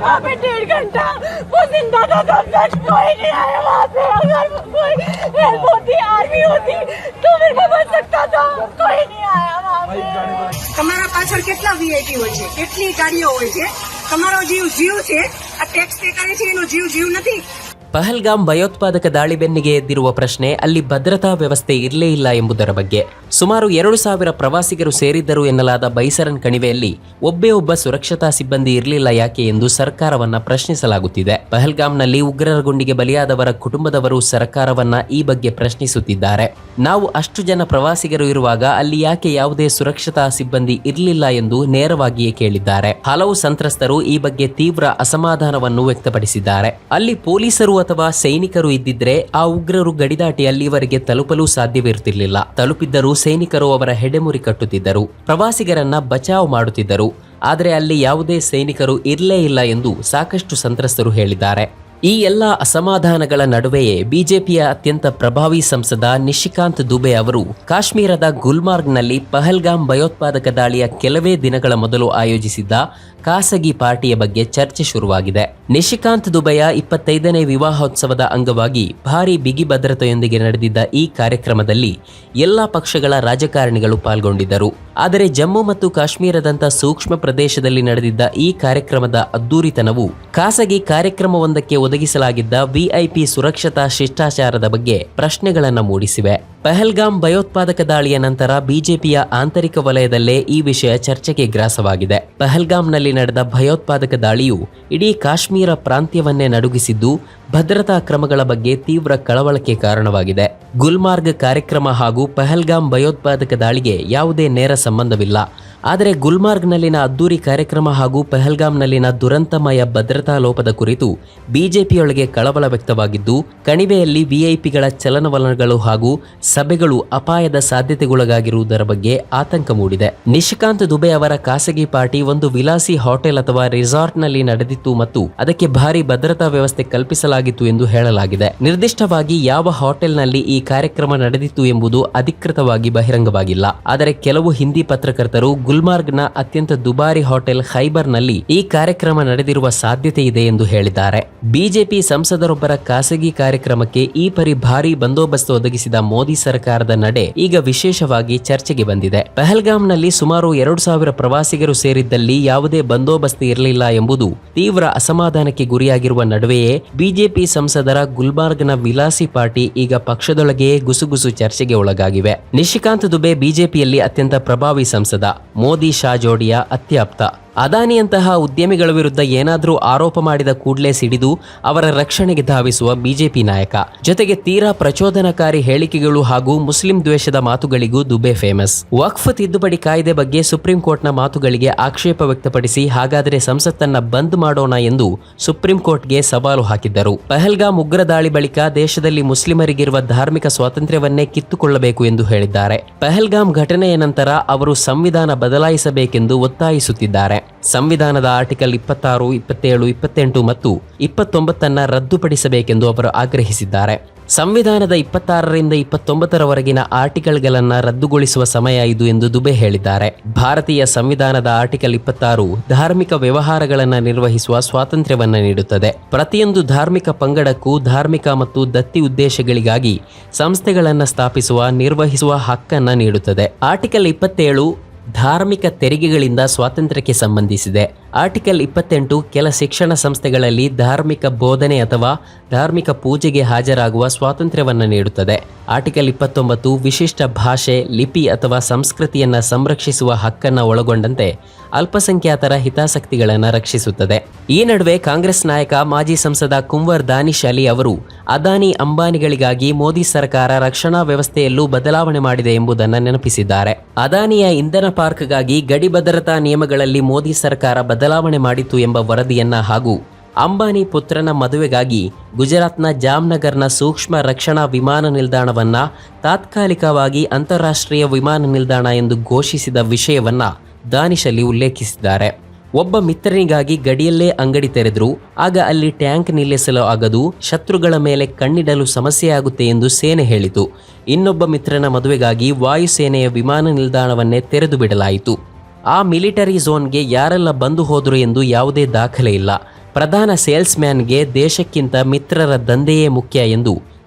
वहाँ पे डेढ़ घंटा वो जिंदा था तब तक कोई नहीं आया वहाँ पे अगर कोई हेल्प होती आर्मी होती तो मेरे को बच सकता था कोई नहीं आया वहाँ पे તમારા પાછળ કેટલા વીઆઈપી હોય છે કેટલી ગાડીઓ હોય છે તમારો જીવ જીવ છે આ ટેક્સ પે કરે છે એનો જીવ જીવ નથી ಪಹಲ್ಗಾಮ್ ಭಯೋತ್ಪಾದಕ ದಾಳಿ ಬೆನ್ನಿಗೆ ಎದ್ದಿರುವ ಪ್ರಶ್ನೆ, ಅಲ್ಲಿ ಭದ್ರತಾ ವ್ಯವಸ್ಥೆ ಇರಲೇ ಇಲ್ಲ ಎಂಬುದರ ಬಗ್ಗೆ. ಸುಮಾರು ಎರಡು ಸಾವಿರ ಪ್ರವಾಸಿಗರು ಸೇರಿದ್ದರು ಎನ್ನಲಾದ ಬೈಸರನ್ ಕಣಿವೆಯಲ್ಲಿ ಒಬ್ಬೇ ಒಬ್ಬ ಸುರಕ್ಷತಾ ಸಿಬ್ಬಂದಿ ಇರಲಿಲ್ಲ ಯಾಕೆ ಎಂದು ಸರ್ಕಾರವನ್ನ ಪ್ರಶ್ನಿಸಲಾಗುತ್ತಿದೆ. ಪಹಲ್ಗಾಮ್ನಲ್ಲಿ ಉಗ್ರರ ಗುಂಡಿಗೆ ಬಲಿಯಾದವರ ಕುಟುಂಬದವರು ಸರ್ಕಾರವನ್ನ ಈ ಬಗ್ಗೆ ಪ್ರಶ್ನಿಸುತ್ತಿದ್ದಾರೆ. ನಾವು ಅಷ್ಟು ಜನ ಪ್ರವಾಸಿಗರು ಇರುವಾಗ ಅಲ್ಲಿ ಯಾಕೆ ಯಾವುದೇ ಸುರಕ್ಷತಾ ಸಿಬ್ಬಂದಿ ಇರಲಿಲ್ಲ ಎಂದು ನೇರವಾಗಿಯೇ ಕೇಳಿದ್ದಾರೆ. ಹಲವು ಸಂತ್ರಸ್ತರು ಈ ಬಗ್ಗೆ ತೀವ್ರ ಅಸಮಾಧಾನವನ್ನು ವ್ಯಕ್ತಪಡಿಸಿದ್ದಾರೆ. ಅಲ್ಲಿ ಪೊಲೀಸರು ಅಥವಾ ಸೈನಿಕರು ಇದ್ದಿದ್ರೆ ಆ ಉಗ್ರರು ಗಡಿದಾಟಿ ಅಲ್ಲಿವರೆಗೆ ತಲುಪಲು ಸಾಧ್ಯವಿರುತ್ತಿರಲಿಲ್ಲ ತಲುಪಿದ್ದರೂ ಸೈನಿಕರು ಅವರ ಹೆಡೆಮುರಿ ಕಟ್ಟುತ್ತಿದ್ದರು. ಪ್ರವಾಸಿಗರನ್ನ ಬಚಾವ್ ಮಾಡುತ್ತಿದ್ದರು. ಆದರೆ ಅಲ್ಲಿ ಯಾವುದೇ ಸೈನಿಕರು ಇರಲೇ ಇಲ್ಲ ಎಂದು ಸಾಕಷ್ಟು ಸಂತ್ರಸ್ತರು ಹೇಳಿದ್ದಾರೆ. ಈ ಎಲ್ಲ ಅಸಮಾಧಾನಗಳ ನಡುವೆಯೇ ಬಿಜೆಪಿಯ ಅತ್ಯಂತ ಪ್ರಭಾವಿ ಸಂಸದ ನಿಶಿಕಾಂತ್ ದುಬೆ ಅವರು ಕಾಶ್ಮೀರದ ಗುಲ್ಮಾರ್ಗ್ನಲ್ಲಿ ಪಹಲ್ಗಾಮ್ ಭಯೋತ್ಪಾದಕ ದಾಳಿಯ ಕೆಲವೇ ದಿನಗಳ ಮೊದಲು ಆಯೋಜಿಸಿದ್ದ ಖಾಸಗಿ ಪಾರ್ಟಿಯ ಬಗ್ಗೆ ಚರ್ಚೆ ಶುರುವಾಗಿದೆ. ನಿಶಿಕಾಂತ್ ದುಬೆಯ ಇಪ್ಪತ್ತೈದನೇ ವಿವಾಹೋತ್ಸವದ ಅಂಗವಾಗಿ ಭಾರಿ ಬಿಗಿ ಭದ್ರತೆಯೊಂದಿಗೆ ನಡೆದಿದ್ದ ಈ ಕಾರ್ಯಕ್ರಮದಲ್ಲಿ ಎಲ್ಲಾ ಪಕ್ಷಗಳ ರಾಜಕಾರಣಿಗಳು ಪಾಲ್ಗೊಂಡಿದ್ದರು. ಆದರೆ ಜಮ್ಮು ಮತ್ತು ಕಾಶ್ಮೀರದಂತ ಸೂಕ್ಷ್ಮ ಪ್ರದೇಶದಲ್ಲಿ ನಡೆದಿದ್ದ ಈ ಕಾರ್ಯಕ್ರಮದ ಅದ್ದೂರಿತನವು ಖಾಸಗಿ ಕಾರ್ಯಕ್ರಮವೊಂದಕ್ಕೆ ಒದಗಿಸಲಾಗಿದ್ದ ವಿಐಪಿ ಸುರಕ್ಷತಾ ಶಿಷ್ಟಾಚಾರದ ಬಗ್ಗೆ ಪ್ರಶ್ನೆಗಳನ್ನು ಮೂಡಿಸಿವೆ. ಪಹಲ್ಗಾಮ್ ಭಯೋತ್ಪಾದಕ ದಾಳಿಯ ನಂತರ ಬಿಜೆಪಿಯ ಆಂತರಿಕ ವಲಯದಲ್ಲೇ ಈ ವಿಷಯ ಚರ್ಚೆಗೆ ಗ್ರಾಸವಾಗಿದೆ. ಪಹಲ್ಗಾಮ್ನಲ್ಲಿ ನಡೆದ ಭಯೋತ್ಪಾದಕ ದಾಳಿಯು ಇಡೀ ಕಾಶ್ಮೀರ ಪ್ರಾಂತ್ಯವನ್ನೇ ನಡುಗಿಸಿದ್ದು, ಭದ್ರತಾ ಕ್ರಮಗಳ ಬಗ್ಗೆ ತೀವ್ರ ಕಳವಳಕ್ಕೆ ಕಾರಣವಾಗಿದೆ. ಗುಲ್ಮಾರ್ಗ್ ಕಾರ್ಯಕ್ರಮ ಹಾಗೂ ಪಹಲ್ಗಾಮ್ ಭಯೋತ್ಪಾದಕ ದಾಳಿಗೆ ಯಾವುದೇ ನೇರ ಸಂಬಂಧವಿಲ್ಲ. ಆದರೆ ಗುಲ್ಮಾರ್ಗ್ನಲ್ಲಿನ ಅದ್ದೂರಿ ಕಾರ್ಯಕ್ರಮ ಹಾಗೂ ಪೆಹಲ್ಗಾಮ್ನಲ್ಲಿನ ದುರಂತಮಯ ಭದ್ರತಾ ಲೋಪದ ಕುರಿತು ಬಿಜೆಪಿಯೊಳಗೆ ಕಳವಳ ವ್ಯಕ್ತವಾಗಿದ್ದು, ಕಣಿವೆಯಲ್ಲಿ ವಿಐಪಿಗಳ ಚಲನವಲನಗಳು ಹಾಗೂ ಸಭೆಗಳು ಅಪಾಯದ ಸಾಧ್ಯತೆಗೊಳಗಾಗಿರುವುದರ ಬಗ್ಗೆ ಆತಂಕ ಮೂಡಿದೆ. ನಿಶಿಕಾಂತ್ ದುಬೆ ಅವರ ಖಾಸಗಿ ಪಾರ್ಟಿ ಒಂದು ವಿಲಾಸಿ ಹೋಟೆಲ್ ಅಥವಾ ರೆಸಾರ್ಟ್ನಲ್ಲಿ ನಡೆದಿತ್ತು ಮತ್ತು ಅದಕ್ಕೆ ಭಾರಿ ಭದ್ರತಾ ವ್ಯವಸ್ಥೆ ಕಲ್ಪಿಸಲಾಗಿತ್ತು ಎಂದು ಹೇಳಲಾಗಿದೆ. ನಿರ್ದಿಷ್ಟವಾಗಿ ಯಾವ ಹೋಟೆಲ್ನಲ್ಲಿ ಈ ಕಾರ್ಯಕ್ರಮ ನಡೆದಿತ್ತು ಎಂಬುದು ಅಧಿಕೃತವಾಗಿ ಬಹಿರಂಗವಾಗಿಲ್ಲ. ಆದರೆ ಕೆಲವು ಹಿಂದಿ ಪತ್ರಕರ್ತರು ಗುಲ್ಮಾರ್ಗ್ನ ಅತ್ಯಂತ ದುಬಾರಿ ಹೋಟೆಲ್ ಖೈಬರ್ನಲ್ಲಿ ಈ ಕಾರ್ಯಕ್ರಮ ನಡೆದಿರುವ ಸಾಧ್ಯತೆ ಇದೆ ಎಂದು ಹೇಳಿದ್ದಾರೆ. ಬಿಜೆಪಿ ಸಂಸದರೊಬ್ಬರ ಖಾಸಗಿ ಕಾರ್ಯಕ್ರಮಕ್ಕೆ ಈ ಪರಿ ಭಾರಿ ಬಂದೋಬಸ್ತ್ ಒದಗಿಸಿದ ಮೋದಿ ಸರ್ಕಾರದ ನಡೆ ಈಗ ವಿಶೇಷವಾಗಿ ಚರ್ಚೆಗೆ ಬಂದಿದೆ. ಪಹಲ್ಗಾಮ್ನಲ್ಲಿ ಸುಮಾರು ಎರಡು ಸಾವಿರ ಪ್ರವಾಸಿಗರು ಸೇರಿದ್ದಲ್ಲಿ ಯಾವುದೇ ಬಂದೋಬಸ್ತ್ ಇರಲಿಲ್ಲ ಎಂಬುದು ತೀವ್ರ ಅಸಮಾಧಾನಕ್ಕೆ ಗುರಿಯಾಗಿರುವ ನಡುವೆಯೇ ಬಿಜೆಪಿ ಸಂಸದರ ಗುಲ್ಬಾರ್ಗ್ನ ವಿಲಾಸಿ ಪಾರ್ಟಿ ಈಗ ಪಕ್ಷದೊಳಗೆಯೇ ಗುಸುಗುಸು ಚರ್ಚೆಗೆ ಒಳಗಾಗಿವೆ. ನಿಶಿಕಾಂತ್ ದುಬೆ ಬಿಜೆಪಿಯಲ್ಲಿ ಅತ್ಯಂತ ಪ್ರಭಾವಿ ಸಂಸದ. ಮೋದಿ ಶಾ ಜೋಡಿಯ ಅತ್ಯಾಪ್ತ. ಅದಾನಿಯಂತಹ ಉದ್ಯಮಿಗಳ ವಿರುದ್ಧ ಏನಾದರೂ ಆರೋಪ ಮಾಡಿದ ಕೂಡಲೇ ಸಿಡಿದು ಅವರ ರಕ್ಷಣೆಗೆ ಧಾವಿಸುವ ಬಿಜೆಪಿ ನಾಯಕ. ಜೊತೆಗೆ ತೀರಾ ಪ್ರಚೋದನಕಾರಿ ಹೇಳಿಕೆಗಳು ಹಾಗೂ ಮುಸ್ಲಿಂ ದ್ವೇಷದ ಮಾತುಗಳಿಗೂ ದುಬೆ ಫೇಮಸ್. ವಕ್ಫ್ ತಿದ್ದುಪಡಿ ಕಾಯ್ದೆ ಬಗ್ಗೆ ಸುಪ್ರೀಂ ಕೋರ್ಟ್ನ ಮಾತುಗಳಿಗೆ ಆಕ್ಷೇಪ ವ್ಯಕ್ತಪಡಿಸಿ ಹಾಗಾದರೆ ಸಂಸತ್ತನ್ನ ಬಂದ್ ಮಾಡೋಣ ಎಂದು ಸುಪ್ರೀಂ ಕೋರ್ಟ್ಗೆ ಸವಾಲು ಹಾಕಿದ್ದರು. ಪಹಲ್ಗಾಮ್ ಉಗ್ರ ದಾಳಿ ಬಳಿಕ ದೇಶದಲ್ಲಿ ಮುಸ್ಲಿಮರಿಗಿರುವ ಧಾರ್ಮಿಕ ಸ್ವಾತಂತ್ರ್ಯವನ್ನೇ ಕಿತ್ತುಕೊಳ್ಳಬೇಕು ಎಂದು ಹೇಳಿದ್ದಾರೆ. ಪಹಲ್ಗಾಮ್ ಘಟನೆಯ ನಂತರ ಅವರು ಸಂವಿಧಾನ ಬದಲಾಯಿಸಬೇಕೆಂದು ಒತ್ತಾಯಿಸುತ್ತಿದ್ದಾರೆ. ಸಂವಿಧಾನದ ಆರ್ಟಿಕಲ್ ಇಪ್ಪತ್ತಾರು, ಇಪ್ಪತ್ತೇಳು, ಇಪ್ಪತ್ತೆಂಟು ಮತ್ತು ಇಪ್ಪತ್ತೊಂಬತ್ತನ್ನ ರದ್ದುಪಡಿಸಬೇಕೆಂದು ಅವರು ಆಗ್ರಹಿಸಿದ್ದಾರೆ. ಸಂವಿಧಾನದ ಇಪ್ಪತ್ತಾರರಿಂದ ಇಪ್ಪತ್ತೊಂಬತ್ತರವರೆಗಿನ ಆರ್ಟಿಕಲ್ಗಳನ್ನು ರದ್ದುಗೊಳಿಸುವ ಸಮಯ ಇದು ಎಂದು ದುಬೆ ಹೇಳಿದ್ದಾರೆ. ಭಾರತೀಯ ಸಂವಿಧಾನದ ಆರ್ಟಿಕಲ್ ಇಪ್ಪತ್ತಾರು ಧಾರ್ಮಿಕ ವ್ಯವಹಾರಗಳನ್ನು ನಿರ್ವಹಿಸುವ ಸ್ವಾತಂತ್ರ್ಯವನ್ನು ನೀಡುತ್ತದೆ. ಪ್ರತಿಯೊಂದು ಧಾರ್ಮಿಕ ಪಂಗಡಕ್ಕೂ ಧಾರ್ಮಿಕ ಮತ್ತು ದತ್ತಿ ಉದ್ದೇಶಗಳಿಗಾಗಿ ಸಂಸ್ಥೆಗಳನ್ನು ಸ್ಥಾಪಿಸುವ, ನಿರ್ವಹಿಸುವ ಹಕ್ಕನ್ನು ನೀಡುತ್ತದೆ. ಆರ್ಟಿಕಲ್ ಇಪ್ಪತ್ತೇಳು ಧಾರ್ಮಿಕ ತೆರಿಗೆಗಳಿಂದ ಸ್ವಾತಂತ್ರ್ಯಕ್ಕೆ ಸಂಬಂಧಿಸಿದೆ. ಆರ್ಟಿಕಲ್ ಇಪ್ಪತ್ತೆಂಟು ಕೆಲ ಶಿಕ್ಷಣ ಸಂಸ್ಥೆಗಳಲ್ಲಿ ಧಾರ್ಮಿಕ ಬೋಧನೆ ಅಥವಾ ಧಾರ್ಮಿಕ ಪೂಜೆಗೆ ಹಾಜರಾಗುವ ಸ್ವಾತಂತ್ರ್ಯವನ್ನು ನೀಡುತ್ತದೆ. ಆರ್ಟಿಕಲ್ ಇಪ್ಪತ್ತೊಂಬತ್ತು ವಿಶಿಷ್ಟ ಭಾಷೆ, ಲಿಪಿ ಅಥವಾ ಸಂಸ್ಕೃತಿಯನ್ನು ಸಂರಕ್ಷಿಸುವ ಹಕ್ಕನ್ನು ಒಳಗೊಂಡಂತೆ ಅಲ್ಪಸಂಖ್ಯಾತರ ಹಿತಾಸಕ್ತಿಗಳನ್ನು ರಕ್ಷಿಸುತ್ತದೆ. ಈ ನಡುವೆ ಕಾಂಗ್ರೆಸ್ ನಾಯಕ, ಮಾಜಿ ಸಂಸದ ಕುಂವರ್ ದಾನಿಶ್ ಅಲಿ ಅವರು ಅದಾನಿ ಅಂಬಾನಿಗಳಿಗಾಗಿ ಮೋದಿ ಸರ್ಕಾರ ರಕ್ಷಣಾ ವ್ಯವಸ್ಥೆಯಲ್ಲೂ ಬದಲಾವಣೆ ಮಾಡಿದೆ ಎಂಬುದನ್ನು ನೆನಪಿಸಿದ್ದಾರೆ. ಅದಾನಿಯ ಇಂಧನ ಪಾರ್ಕ್ಗಾಗಿ ಗಡಿ ಭದ್ರತಾ ನಿಯಮಗಳಲ್ಲಿ ಮೋದಿ ಸರ್ಕಾರ ಬದಲಾವಣೆ ಮಾಡಿತು ಎಂಬ ವರದಿಯನ್ನ ಹಾಗೂ ಅಂಬಾನಿ ಪುತ್ರನ ಮದುವೆಗಾಗಿ ಗುಜರಾತ್ನ ಜಾಮ್ನಗರ್ನ ಸೂಕ್ಷ್ಮ ರಕ್ಷಣಾ ವಿಮಾನ ನಿಲ್ದಾಣವನ್ನ ತಾತ್ಕಾಲಿಕವಾಗಿ ಅಂತಾರಾಷ್ಟ್ರೀಯ ವಿಮಾನ ನಿಲ್ದಾಣ ಎಂದು ಘೋಷಿಸಿದ ವಿಷಯವನ್ನ ದಾನಿಶ್ ಅಲ್ಲಿ ಉಲ್ಲೇಖಿಸಿದ್ದಾರೆ. ಒಬ್ಬ ಮಿತ್ರನಿಗಾಗಿ ಗಡಿಯಲ್ಲೇ ಅಂಗಡಿ ತೆರೆದ್ರು, ಆಗ ಅಲ್ಲಿ ಟ್ಯಾಂಕ್ ನಿಲ್ಲಿಸಲು ಆಗದು, ಶತ್ರುಗಳ ಮೇಲೆ ಕಣ್ಣಿಡಲು ಸಮಸ್ಯೆಯಾಗುತ್ತೆ ಎಂದು ಸೇನೆ ಹೇಳಿತು. ಇನ್ನೊಬ್ಬ ಮಿತ್ರನ ಮದುವೆಗಾಗಿ ವಾಯುಸೇನೆಯ ವಿಮಾನ ನಿಲ್ದಾಣವನ್ನೇ ತೆರೆದು ಬಿಡಲಾಯಿತು. ಆ ಮಿಲಿಟರಿ ಝೋನ್ಗೆ ಯಾರೆಲ್ಲ ಬಂದು ಹೋದರು ಎಂದು ಯಾವುದೇ ದಾಖಲೆ ಇಲ್ಲ. ಪ್ರಧಾನ ಸೇಲ್ಸ್ಮ್ಯಾನ್ಗೆ ದೇಶಕ್ಕಿಂತ ಮಿತ್ರರ ದಂಧೆಯೇ ಮುಖ್ಯ ಎಂದು